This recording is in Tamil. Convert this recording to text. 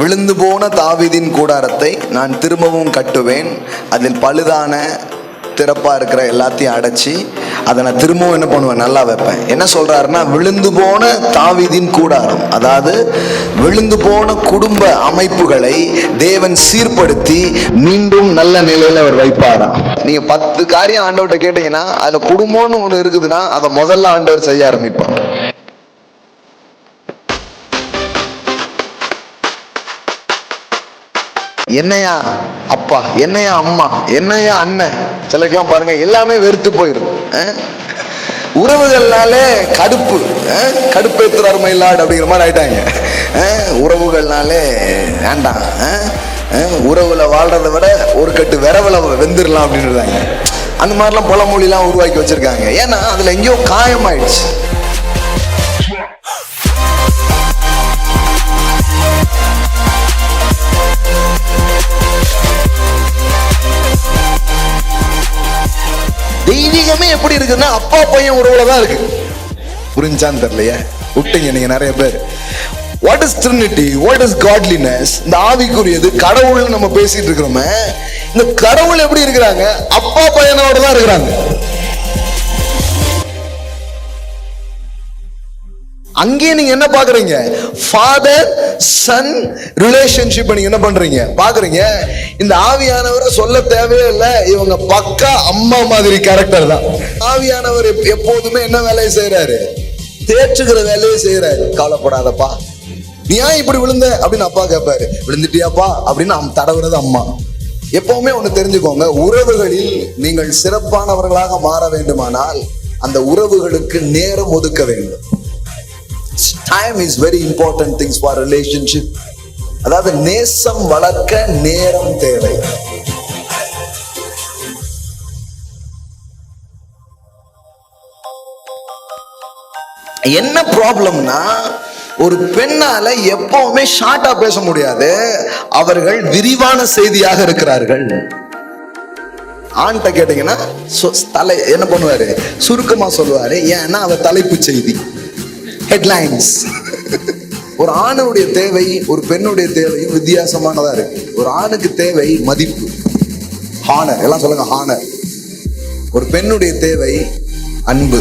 விழுந்து போன தாவிதின் கூடாரத்தை நான் திரும்பவும் கட்டுவேன். அதில் பழுதான திறப்பாக இருக்கிற எல்லாத்தையும் அடைச்சி அதை நான் திரும்பவும் என்ன பண்ணுவேன்? நல்லா வைப்பேன். என்ன சொல்கிறாருன்னா விழுந்து போன தாவிதின் கூடாரம் அதாவது விழுந்து போன குடும்ப அமைப்புகளை தேவன் சீர்படுத்தி மீண்டும் நல்ல நிலையில் அவர் வைப்பாராம். நீங்கள் பத்து காரியம் ஆண்டவர்கிட்ட கேட்டீங்கன்னா அதில் குடும்பம்னு ஒன்று இருக்குதுன்னா அதை முதல்ல ஆண்டவர் செய்ய ஆரம்பிப்பார். என்னையா அப்பா என்னையா அம்மா என்னையா அண்ணன் சிலக்கெல்லாம் பாருங்க எல்லாமே வெறுத்து போயிடும் உறவுகள்னாலே கடுப்பு. அஹ்? கடுப்பேத்துற அருமையில்லாடு அப்படிங்கிற மாதிரி ஆயிட்டாங்க. உறவுகள்னாலே வேண்டாம். உறவுல வாழ்றத விட ஒரு கட்டு விரவுல வெந்துடலாம் அப்படின்றாங்க அந்த மாதிரிலாம் பழமொழிலாம் உருவாக்கி வச்சிருக்காங்க. ஏன்னா அதுல எங்கேயோ காயமாயிடுச்சு. தெய்வீகமே எப்படி இருக்குன்னா அப்பா பையன் உறவுல தான் இருக்கு. புரிஞ்சான்னு தெரியலையே? விட்டீங்க நீங்க நிறைய பேர். What is trinity what is godliness இந்த ஆவிக்குரியது கடவுள்னு நம்ம பேசிட்டு இருக்கிறோமே. இந்த கடவுள் எப்படி இருக்கிறாங்க? அப்பா பையனோட தான் இருக்கிறாங்க. அங்கேயே நீங்க என்ன பாக்குறீங்க? ஃபாதர் சன் ரிலேஷன்ஷிப் நீங்க என்ன பண்றீங்க? பாக்குறீங்க? இந்த ஆவியானவரை சொல்ல தேவையே இல்லை. இவங்க பக்கா அம்மா மாதிரி கேரக்டர் தான். ஆவியானவர் எப்- எப்போதுமே என்ன வேலையை செய்யறாரு தேற்றுகிற வேலையை செய்யறாரு கவலைப்படாதப்பா. நீ ஏன் இப்படி விழுந்த? அப்படின்னு அப்பா கேட்பாரு விழுந்துட்டியாப்பா? அப்படின்னு அவன் தடவுறது அம்மா. எப்பவுமே ஒண்ணு தெரிஞ்சுக்கோங்க. உறவுகளில் நீங்கள் சிறப்பானவர்களாக மாற வேண்டுமானால் அந்த உறவுகளுக்கு நேரம் ஒதுக்க வேண்டும். Time is very important things for relationship அதாவது நேசம் வளர்க்க நேரம் தேவை. என்ன ப்ராப்ளம்னா ஒரு பெண்ணால எப்பவுமே ஷார்ட்டா பேச முடியாது. அவர்கள் விரிவான செய்தியாக இருக்கிறார்கள். ஆண்கிட்ட கேட்டீங்கன்னா தலை என்ன பண்ணுவாரு? சுருக்கமா சொல்லுவாரு. ஏன்னா அவர் தலைப்பு செய்தி. ஹெட்லைன்ஸ் ஒரு ஆணுடைய தேவை ஒரு பெண்ணுடைய தேவையும் வித்தியாசமானதா இருக்கு. ஒரு ஆணுக்கு தேவை மதிப்பு. ஹானர் எல்லாம் சொல்லுங்க ஹானர். ஒரு பெண்ணுடைய தேவை அன்பு.